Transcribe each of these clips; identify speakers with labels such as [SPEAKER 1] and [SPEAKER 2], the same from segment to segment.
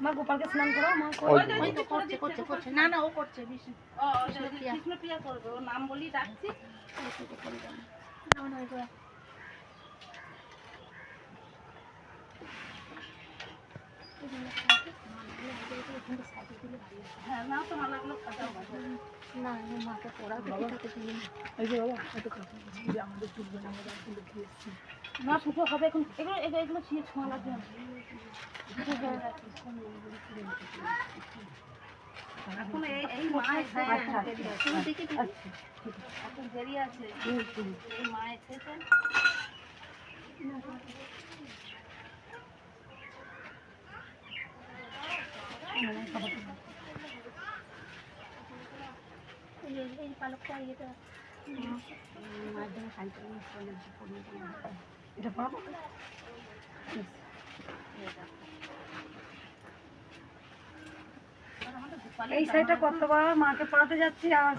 [SPEAKER 1] মা গোপালকে স্নান করো। মা
[SPEAKER 2] করছে করছে করছে। না না ও করছে বিষ্ণু।
[SPEAKER 3] ও কৃষ্ণপ্রিয়া করবে ওর নাম বলি ডাকছি
[SPEAKER 2] না না ওইগুলো
[SPEAKER 3] হ্যাঁ না তো মালাগুলো সাজাও বাবা।
[SPEAKER 2] না না মাকে পড়াবে ঠিক আছে তুমি
[SPEAKER 1] এই যে বাবা এত কথা বলছি যে আমাদের চুলবে না আমরা ফুল দিয়ে এসেছি
[SPEAKER 3] না পুজো হবে এখন এগুলো এগুলো ছিঁড়ে ছোঁয়া লাগবে। এখন এই মায়ের হ্যাঁ। এখন দেরি আছে এই মা এসেছে
[SPEAKER 2] এই যে- এই পালকটা ইয়েটা
[SPEAKER 1] এটা পাবো এই সাইডটা কতবার মাকে পড়াতে যাচ্ছি আর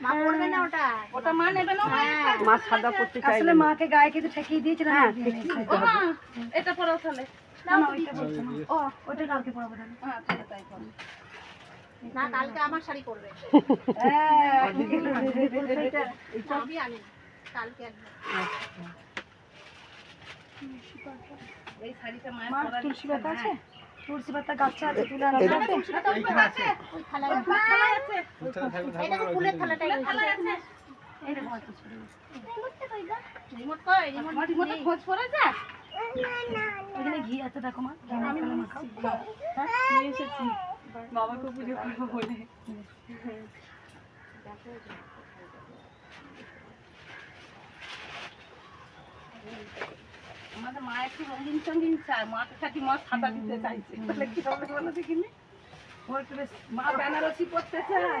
[SPEAKER 2] মা পড়বে না ওটা?
[SPEAKER 3] ওটা মা নেবে না? মা?
[SPEAKER 2] হ্যাঁ
[SPEAKER 1] সাদা পড়তে চাই আসলে মাকে গায়ে কিছু ঠেকিয়ে দিয়েছিলাম হ্যাঁ
[SPEAKER 3] এটা পড়াও তাহলে।
[SPEAKER 1] না না ওইটা বলছি না। ও ওইটা কালকে পড়াবো তাহলে।
[SPEAKER 3] হ্যাঁ তাহলে তাই করো।
[SPEAKER 2] না কালকে আমার শাড়ি পরবে।
[SPEAKER 1] হ্যাঁ
[SPEAKER 2] সবই আনি কালকে একদম
[SPEAKER 3] এই শাড়িটা মায়ের পরা
[SPEAKER 1] তুলসী পাতা আছে? তুলসী পাতা গাছে আছে তুলে আনতে হবে
[SPEAKER 2] ওই থালায় আছে। এটা তো ফুলের থালাটাই
[SPEAKER 1] এই।
[SPEAKER 2] রিমোট কই? রিমোট
[SPEAKER 3] আমার খোঁজ পড়ে যা
[SPEAKER 1] এখানে ঘি আছে দেখো মা। মাখালে মাখাও। নিয়ে এসেছি। বাবাকে পুজো করব বলে।
[SPEAKER 3] আমাদের মা একটু রঙিন সঙ্গিন চায়। মাকে খাটি মা সাদা দিতে চাইছে। তাহলে কি হবে বলো দেখিনি? মা বেনারসি পড়তে চায়।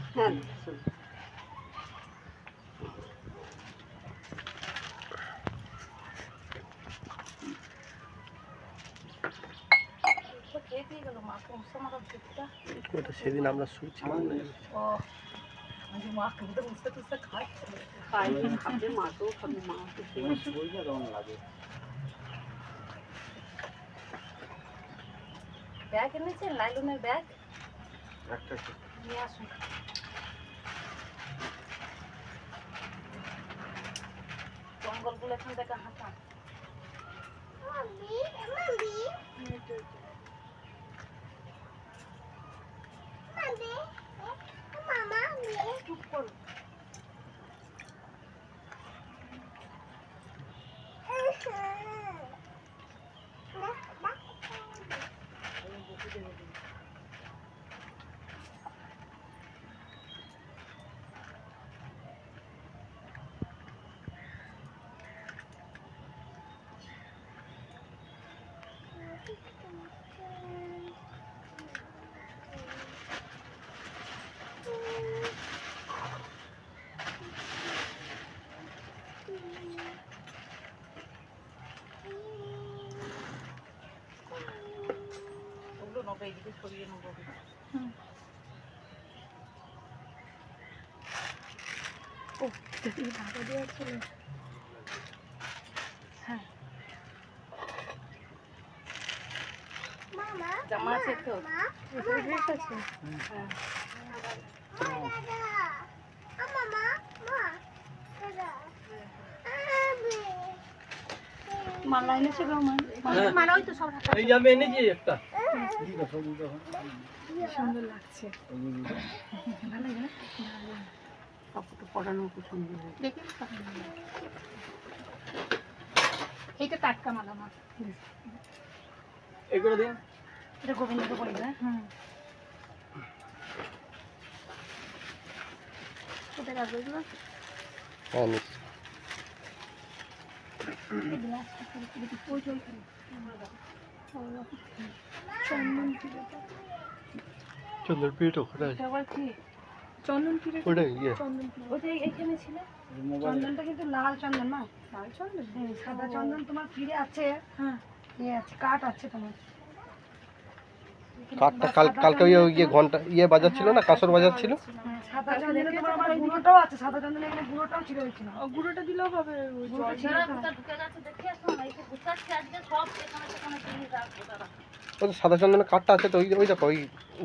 [SPEAKER 3] তো
[SPEAKER 1] খাবে মা তো
[SPEAKER 3] ব্যাগ এনেছেন লাইলনের ব্যাগ নিয়ে আসুন। জঙ্গলগুলো এখান থেকে হাঁটা এইদিকে সরিয়ে নেব।
[SPEAKER 1] হ্যাঁ। ও হ্যাঁ। মালা এনেছে গো হ্যাঁ।
[SPEAKER 2] মালা ওই তো সব
[SPEAKER 4] এই যে এনেছি একটা।
[SPEAKER 1] সুন্দর লাগছে। ভালো লাগে
[SPEAKER 3] কাপড়টা পরানো খুব সুন্দর।
[SPEAKER 2] দেখি এইটা টাটকা মালা মা
[SPEAKER 4] এগুলো দিন
[SPEAKER 1] এটা গোবিন্দকে পড়ে দেয় হুম।
[SPEAKER 2] কোথায় রাখব এগুলো
[SPEAKER 4] হ্যাঁ চন্দ্রের পিঠ। ওখানে
[SPEAKER 1] আবার কি চন্দন?
[SPEAKER 4] ওটা ইয়ে
[SPEAKER 1] চন্দন ওটাই এখানে এইখানে ছিল। চন্দনটা কিন্তু লাল চন্দন না লাল চন্দন? হ্যাঁ সাদা চন্দন তোমার ফিরে আছে। হ্যাঁ। ইয়ে আছে কাঠ আছে তোমার।
[SPEAKER 4] কাঠটা কাল কালকে ওই ইয়ে ঘণ্টা ইয়ে বাজাচ্ছিল না, কাসর
[SPEAKER 1] গুঁড়োটাও ছিল
[SPEAKER 3] ওই
[SPEAKER 1] ছিল
[SPEAKER 4] সাদা চন্দনের কাঠটা আছে তো, ওই ওই দেখো, ওই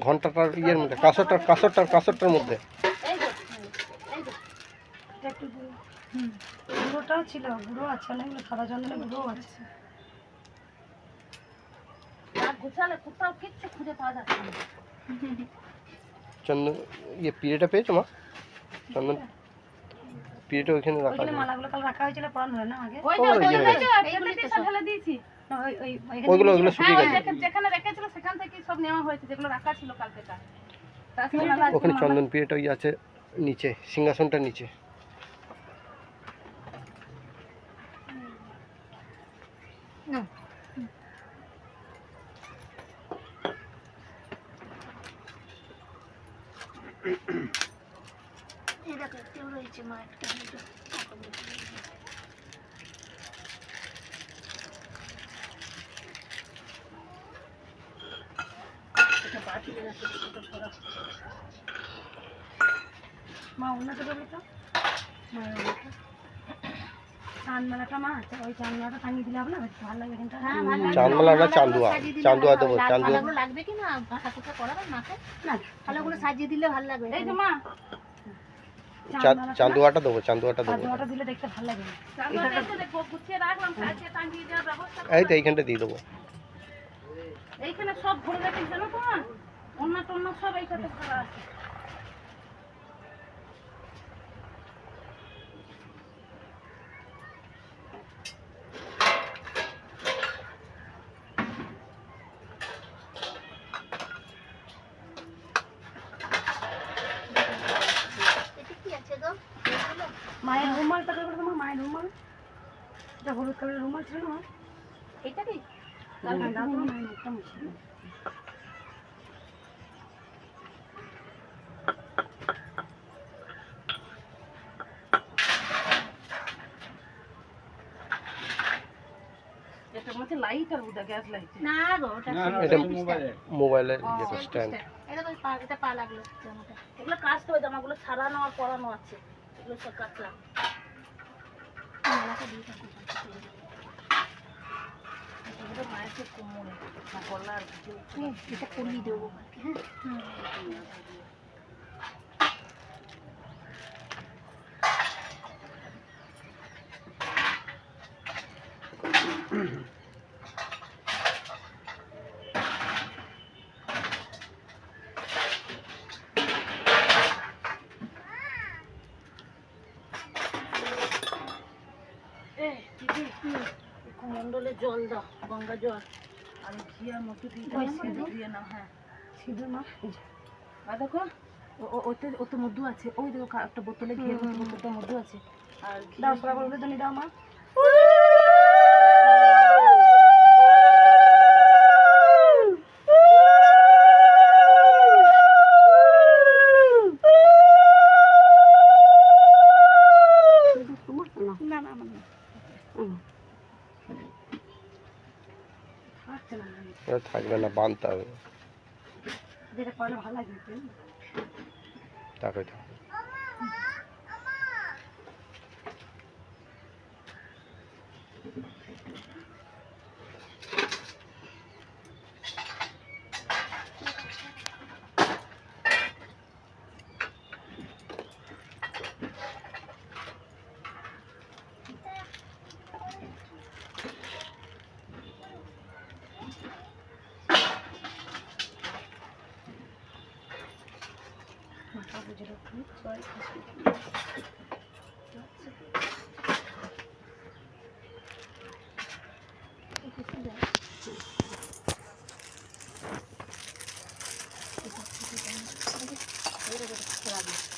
[SPEAKER 4] ঘন্টাটার ইয়ের মধ্যে, কাসরটার কাসরটার কাঁসরটার মধ্যে।
[SPEAKER 1] ছিল, গুঁড়ো আছে সাদা চন্দনে গুঁড়োও আছে।
[SPEAKER 2] গুছালে কোথাও কিচ্ছু খুঁজে পাওয়া যাচ্ছে না।
[SPEAKER 4] চন্দন ইয়ে পিড়েটা পেয়েছ মা? চন্দন পিড়েটা ওইখানে রাখা আছে।
[SPEAKER 1] মালাগুলো কাল রাখা হয়েছিল পরানো হয় না আগে?
[SPEAKER 2] ওই যে
[SPEAKER 3] ঢেলে দিয়েছি।
[SPEAKER 1] না,
[SPEAKER 4] ওইগুলো ওইগুলো শুকিয়ে গেছে।
[SPEAKER 3] যেখানে- যেখানে রেখেছিল সেখান থেকে সব নেওয়া হয়েছে যেগুলো রাখা ছিল কালকেটা
[SPEAKER 4] ওখানে চন্দন পিড়েটা ওই আছে নিচে সিংহাসনটার নিচে।
[SPEAKER 2] এই দেখো একটু রয়েছে মা একটা দুটো।
[SPEAKER 1] মা অন্যটা দেবে তো অন্যটা চাঁদমেলাটা মা আচ্ছা, ওই চাঁদমেলাটা টাঙিয়ে দিলে হবে না? ভালো লাগবে এখানটা।
[SPEAKER 2] হ্যাঁ, ভালো লাগবে।
[SPEAKER 4] না চান্দুয়া
[SPEAKER 2] সাজিয়ে দিলে
[SPEAKER 4] চান্দুয়া দেবো চান্দুয়া।
[SPEAKER 2] লাগবে কি না? ঠাকুরটা করাবে মাথায়
[SPEAKER 1] না।
[SPEAKER 2] ভালোগুলো সাজিয়ে দিলে ভালো লাগবে
[SPEAKER 3] এই যে মা
[SPEAKER 4] চান্দুয়াটা দেবো চান্দুয়াটা দেবো। এই তো এইখানটা দিয়ে দেবো।
[SPEAKER 3] এইখানে সব ভরে রেখেছি জানো তোমার অন্য টন্য সব এইখানে ভরা আছে
[SPEAKER 2] এটা কি আছে গো এগুলো?
[SPEAKER 1] মায়ের রুমালটা দেবে তোমার মায়ের রুমাল এটা হলুদ কালারের রুমাল ছিল না
[SPEAKER 2] এটা কি
[SPEAKER 1] হ্যাঁ, দাও তো, মায়ের মুখটা মুছে দাও।
[SPEAKER 3] এটা মনে হচ্ছে লাইট আর ওটা গ্যাস লাইট
[SPEAKER 2] না গো ওটা
[SPEAKER 4] এটা
[SPEAKER 2] selfie
[SPEAKER 4] মোবাইলের স্ট্যান্ড
[SPEAKER 2] এটা তো পা- এটা পা লাগল জামাটা। এগুলো কাচতে হয় জামাগুলো ছাড়ানো আর পরানো আছে। এগুলো সব কাচলাম মালাটা দিয়ে থাকুন
[SPEAKER 3] এগুলো মায়ের খুব কোমরে না গলা আর কিছু
[SPEAKER 2] এটা করিয়ে দেবো। হ্যাঁ।
[SPEAKER 3] জল দাও গঙ্গা জল। আর ঘিয়ার মতো দিয়ে নাও হ্যাঁ।
[SPEAKER 1] সিঁদুর মা?
[SPEAKER 3] আর দেখো। ওতে ওতে মধু আছে। ওই দেখো একটা বোতলে মতো বোতলটা মধু আছে। আর
[SPEAKER 1] দাও সবাই দাও মা।
[SPEAKER 4] এটা থাকবে না বানতে হবে? তাকে
[SPEAKER 1] কাগজের ওখানে
[SPEAKER 2] ছয় Thank you.